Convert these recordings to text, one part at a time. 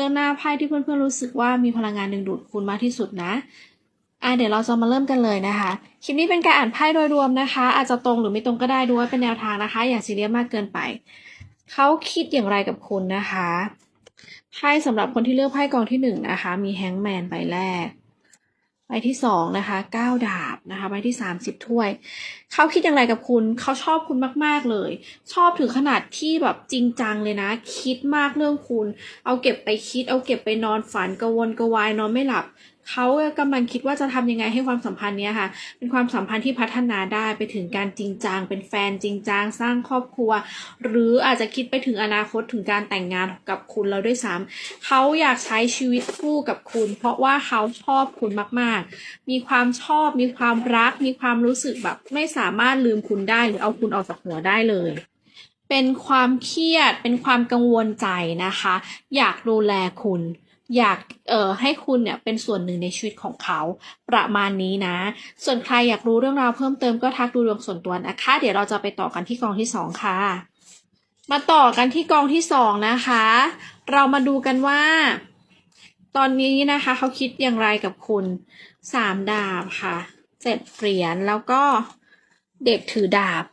เรื่องหน้าไพ่ที่เพื่อนๆรู้สึกว่ามีพลังงานดึงดูดคุณมากที่สุดนะอะเดี๋ยวเราจะมาเริ่มกันเลยนะคะ คลิปนี้เป็นการอ่านไพ่โดยรวมนะคะ อาจจะตรงหรือไม่ตรงก็ได้ดูว่าเป็นแนวทางนะคะ อย่าซีเรียสมากเกินไป เขาคิดอย่างไรกับคุณนะคะ ไพ่สำหรับคนที่เลือกไพ่กองที่หนึ่งนะคะ มีแฮงแมนใบแรก ใบที่สองนะคะเก้าดาบนะคะใบที่สามสิบถ้วย เขาคิดอย่างไรกับคุณ เขาชอบคุณมากๆเลย ชอบถึงขนาดที่แบบจริงจังเลยนะ คิดมากเรื่องคุณ เอาเก็บไปคิด เอาเก็บไปนอนฝันกวนกวายนอนไม่หลับเขากำลังคิดว่าจะทำยังไงให้ความสัมพันธ์เนี้ยค่ะ เป็นความสัมพันธ์ที่พัฒนาได้ไปถึงการจริงจังเป็นแฟนจริงจังสร้างครอบครัว หรืออาจจะคิดไปถึงอนาคตถึงการแต่งงานกับคุณแล้วด้วยซ้ำเขาอยากใช้ชีวิตคู่กับคุณ เพราะว่าเขาชอบคุณมาก ๆ มีความชอบ มีความรัก มีความรู้สึกแบบไม่สามารถลืมคุณได้หรือเอาคุณออกจากหัวได้เลยเป็นความเครียด เป็นความกังวลใจนะคะ อยากดูแลคุณ อยากเอ่อให้คุณเนี่ยเป็นส่วนหนึ่งในชีวิตของเขาประมาณนี้นะ ส่วนใครอยากรู้เรื่องราวเพิ่มเติมก็ทักดูดวงส่วนตัวนะคะ เดี๋ยวเราจะไปต่อกันที่กองที่สองค่ะ มาต่อกันที่กองที่สองนะคะ เรามาดูกันว่า ตอนนี้นะคะเขาคิดอย่างไรกับคุณสามดาบค่ะเจ็ดเหรียญแล้วก็เด็กถือดาบ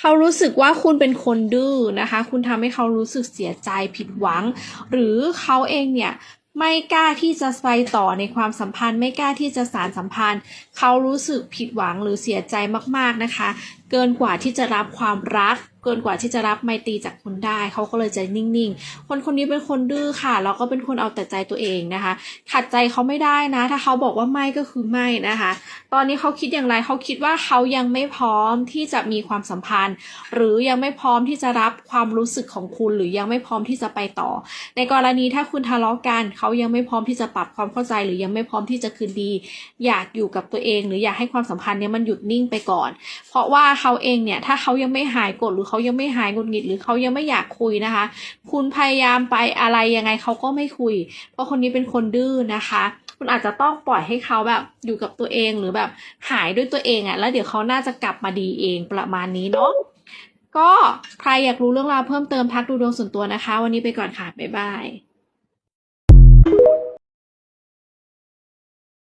เขารู้สึกว่าคุณเป็นคนดื้อนะคะ คุณทำให้เขารู้สึกเสียใจผิดหวัง หรือเขาเองเนี่ย ไม่กล้าที่จะไปต่อในความสัมพันธ์ ไม่กล้าที่จะสารสัมพันธ์ เขารู้สึกผิดหวังหรือเสียใจมากๆนะคะ เกินกว่าที่จะรับความรัก เกินกว่าที่จะรับไมตรีจากคุณได้เขาก็เลยจะนิ่งๆ คนคนนี้เป็นคนดื้อค่ะแล้วก็เป็นคนเอาแต่ใจตัวเองนะคะ ขัดใจเขาไม่ได้นะ ถ้าเขาบอกว่าไม่ก็คือไม่นะคะ ตอนนี้เขาคิดอย่างไรเขาคิดว่าเขายังไม่พร้อมที่จะมีความสัมพันธ์ หรือยังไม่พร้อมที่จะรับความรู้สึกของคุณ หรือยังไม่พร้อมที่จะไปต่อ ในกรณีถ้าคุณทะเลาะกันเขายังไม่พร้อมที่จะปรับความเข้าใจ หรือยังไม่พร้อมที่จะคืนดี อยากอยู่กับตัวเอง หรืออยากให้ความสัมพันธ์เนี้ยมันหยุดนิ่งไปก่อน เพราะว่าเขาเองเนี่ยถ้าเขายังไม่หายโกรธหรือเขายังไม่หายหงุดหงิดหรือเขายังไม่อยากคุยนะคะ คุณพยายามไปอะไรยังไงเขาก็ไม่คุย เพราะคนนี้เป็นคนดื้อนะคะ คุณอาจจะต้องปล่อยให้เขาแบบอยู่กับตัวเองหรือแบบหายด้วยตัวเองอะ่ะแล้วเดี๋ยวเขาน่าจะกลับมาดีเองประมาณนี้เนาะก็ใครอยากรู้เรื่องราวเพิ่มเติมทักดูดวงส่วนตัวนะคะ วันนี้ไปก่อนค่ะบ๊ายบาย